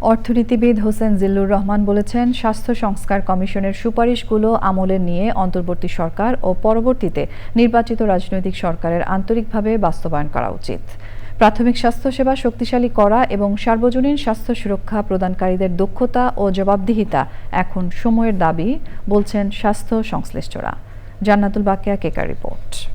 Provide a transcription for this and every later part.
অর্থনীতিবিদ হোসেন জিল্লুর রহমান বলেছেন, স্বাস্থ্য সংস্কার কমিশনের সুপারিশগুলো আমলে নিয়ে অন্তর্বর্তী সরকার ও পরবর্তীতে নির্বাচিত রাজনৈতিক সরকারের আন্তরিকভাবে বাস্তবায়ন করা উচিত। প্রাথমিক স্বাস্থ্যসেবা শক্তিশালী করা এবং সার্বজনীন স্বাস্থ্য সুরক্ষা প্রদানকারীদের দক্ষতা ও জবাবদিহিতা এখন সময়ের দাবি, বলছেন স্বাস্থ্য সংশ্লিষ্টরা। জান্নাতুল বাকিয়া, কেকার রিপোর্ট।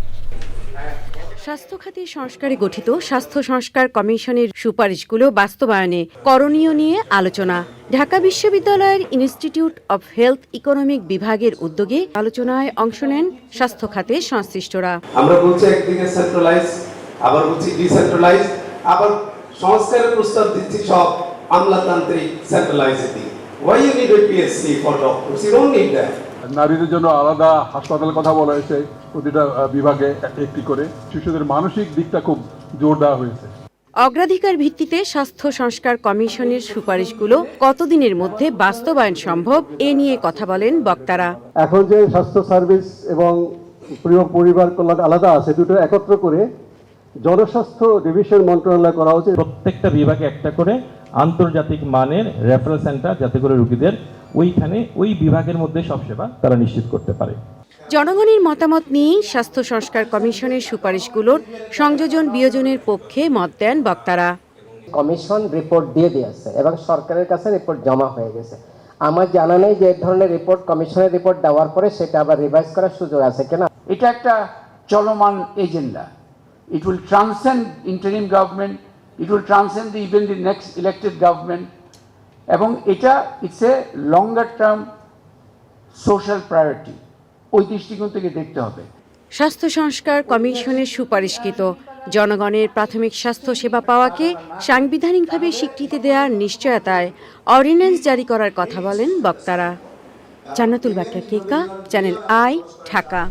স্বাস্থ্য খাতে সংস্কারে গঠিত স্বাস্থ্য সংস্কার কমিশনের সুপারিশগুলো বাস্তবায়নে করণীয় নিয়ে আলোচনা। ঢাকা বিশ্ববিদ্যালয়ের ইনস্টিটিউট অব হেলথ ইকোনমিক বিভাগের উদ্যোগে আলোচনায় অংশ নেন স্বাস্থ্য খাতে সংশ্লিষ্টরা। আমরা বলছি একদিকে সেন্ট্রালাইজ আবার বলছি ডিসেন্ট্রালাইজ আবার সংস্কারের প্রস্তাব দিচ্ছি সব আমলাতান্ত্রিক সেন্ট্রালাইজের দিকে why you need a PSC for doctors you don't need that নারীদের জন্য আলাদা হাসপাতালের কথা বলা হয়েছে। প্রতিটা বিভাগে একটি করে। শিশুদের মানসিক দিকটা খুব জোর দেওয়া হয়েছে। অগ্রাধিকার ভিত্তিতে স্বাস্থ্য সংস্কার কমিশনের সুপারিশগুলো কতদিনের মধ্যে বাস্তবায়ন সম্ভব এ নিয়ে কথা বলেন বক্তারা। এখন যে স্বাস্থ্য সার্ভিস এবং প্রিয় পরিবার কল্যাণ আলাদা আছে দুটো একত্র করে জনস্বাস্থ্য ডিভিশন মন্ত্রণালয় করা উচিত প্রত্যেকটা বিভাগে একটা করে আন্তর্জাতিক মানের রেফারেল সেন্টার যাতে করে রোগীদের ওইখানে ওই বিভাগের মধ্যে সব সেবা তারা নিশ্চিত করতে পারে। জনগণের মতামত নিয়েই স্বাস্থ্য সংস্কার কমিশনের সুপারিশগুলোর সংযোজন বিয়োজনের পক্ষে মত দেন বক্তারা। কমিশন রিপোর্ট দিয়ে দিয়েছে এবং সরকারের কাছে রিপোর্ট জমা হয়ে গেছে। আমার জানা নেই যে ধরনের রিপোর্ট কমিশনের রিপোর্ট দেওয়ার পরে সেটা আবার রিভাইজ করার সুযোগ আছে কিনা। এটা একটা চলমান agenda. It will transcend interim government it will transcend even the next elected government এবং এটা it's a longer term social priority ওই দৃষ্টিকোণ থেকে দেখতে হবে। স্বাস্থ্য সংস্কার কমিশনের সুপারিশকৃত জনগণের প্রাথমিক স্বাস্থ্য সেবা পাওয়াকে সাংবিধানিকভাবে স্বীকৃতি দেওয়ার নিশ্চয়তায় অর্ডিন্যান্স জারি করার কথা বলেন বক্তারা। Jannatul Baqia Keka, channel I, Dhaka.